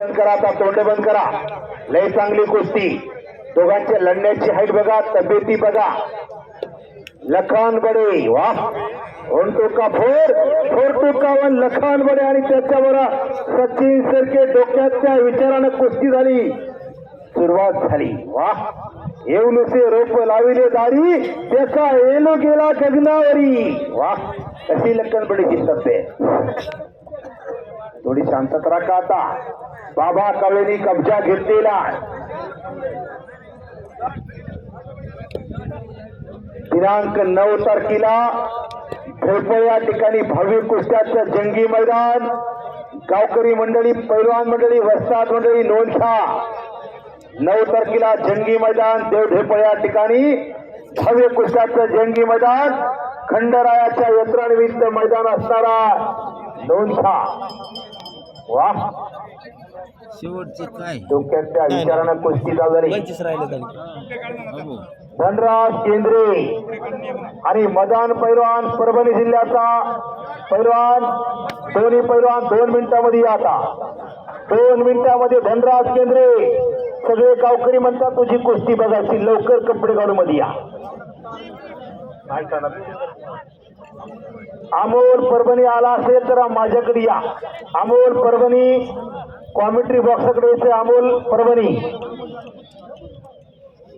बंद करा आता तोंड बंद करा. लय चांगली कुस्ती. दोघांच्या लढण्याची हाईट बघा तब्येती बघा. लखान बडे वा. तो का फोर फोर का वन. लखान बडे आणि त्याच्यावर सचिन सरके डोक्याच्या विचारानं कुस्ती झाली. सुरुवात झाली वा. येऊनुसे रोप लाविले दारी त्याचा येलो गेला गगनावरी वा. कशी लखनबडीची तब्येत. थोडी शांतत राखा आता. बाबा कवेनी कब्जा घेतलेला दिनांक नऊ तारखेला झोडपळ या ठिकाणी भव्य कुस्त्याचं जंगी मैदान. गावकरी मंडळी पैलवान मंडळी वस्ताद मंडळी नोंद घ्या नऊ तारखेला जंगी मैदान देवढेपळ या ठिकाणी भव्य कुस्त्याचं जंगी मैदान. खंडरायाच्या यंत्रानिमित्त मैदान असणारा नोंद घ्या वा. शेवटचे काय? डोक्याच्या विचारानं कुस्ती झाली पंचवीस राहिले धनराज केंद्रे. आणि मदान पैलवान परभणी जिल्ह्याचा. पैलवान दोन्ही पैलवान दोन मिनिटांमध्ये या आता. दोन मिनिटांमध्ये धनराज केंद्रे. सगळे गावकरी म्हणतात तुझी कुस्ती बघायची लवकर कपडे घालून मध्ये या. अमोल परभणी आला असेल तर माझ्याकडे या. अमोल परभणी कॉमेंट्री बॉक्सकडे येते अमोल परभणी.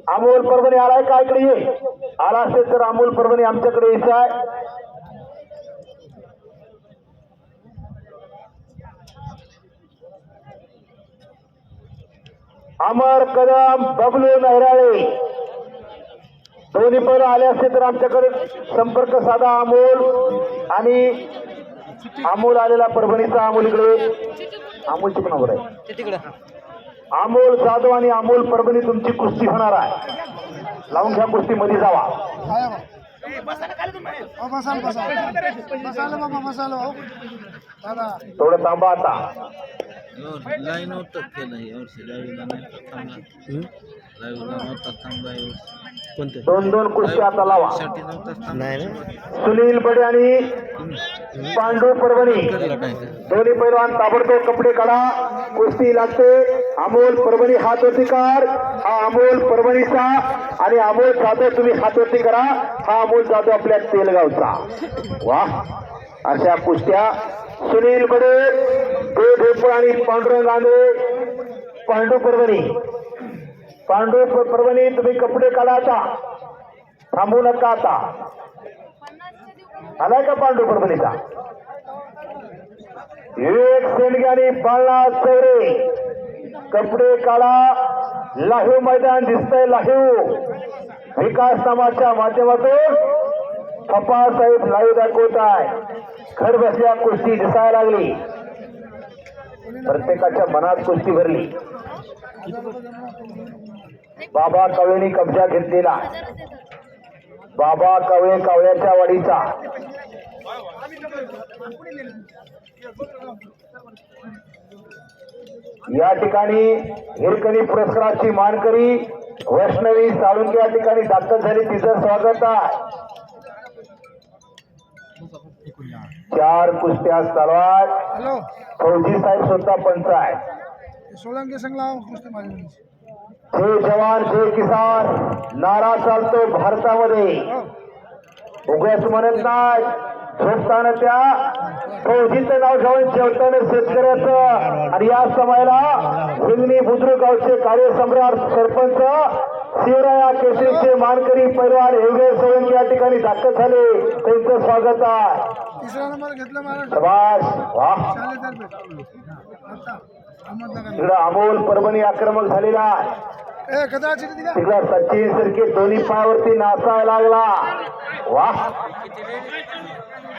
अमोल परभणी आलाय का इकडे ये? आला असेल तर अमोल परभणी आमच्याकडे यायचं आहे अमर कदम बबलू नैराळे दोन्ही पैर आले असते तर आमच्याकडे संपर्क साधा अमोल आणि अमोल आलेला परभणीचा अमोल इकडे. अमोलची पण नंबर आहे. अमोल जाधव आणि अमोल परभणी तुमची कुस्ती होणार आहे. लावून घ्या कुस्ती मध्ये जावा थोडं थांबा आता. केलं यावर्षी नाही थांबला नव्हता थांबला यावर्षी कोणते? दोन दोन कुस्ती आता लावा। साठी थांबला सुनील बडे आणि पांडू परभणी। करला काय ते दोन्ही पैलवान ताबडतोब कपडे काढा कुस्ती लागते. अमोल परभणी हात वरती कर हा अमोल परभणीचा आणि अमोल जाधव तुम्ही हात वरती करा. हा अमोल जाधव आपल्या तेलगावचा. वा अशा कुस्त्या सुनील बडे देव ढेपर आणि पांडुरंग गांधे पांडू परभणी. पांडू परभणी तुम्ही कपडे काढा आता. थांबू नका आता. आलाय का पांडू परभणीचा? एक सेंडगे आणि बाळा चौरे. कपडे काढा. लाहीव मैदान दिसतंय लाहीव विकास नामाच्या माध्यमातून पप्पा साहेब लाईव्ह दाखवत आहे घर बसल्या कुस्ती दिसायला लागली. प्रत्येकाच्या मनात कुस्ती भरली. बाबा कवळेनी कब्जा घेतलेला. बाबा कवळे कावळ्याच्या वाडीचा या ठिकाणी हिरकणी पुरस्काराची मानकरी वैष्णवी साळुंके या ठिकाणी दाखल झाली. तिचं स्वागत आहे. चार कुस्त्या चालवाय हॅलो. फौजी साहेब स्वतः पंच आहे कुस्ती माझी जय जवान जय किसान. नारा चालतो भारतामध्ये. उगाच म्हणत नाही. झोपताना त्या फौजीचं नाव घेऊन जेवताना शेतकऱ्याचं. आणि या समयाला हिंगणी बुद्रुक गावचे कार्यसम्राट सरपंच शिवराया केसरीचे मानकरी पैलवान हेगे सोळंकी या ठिकाणी दाखल झाले. त्यांचं स्वागत आहे. तिसरा नंबर घेतला तिकडं अमोल परभणी आक्रमक झालेला आहे. तिकडा सचिन सरके दोन्ही पायावरती नाचायला लागला. वा.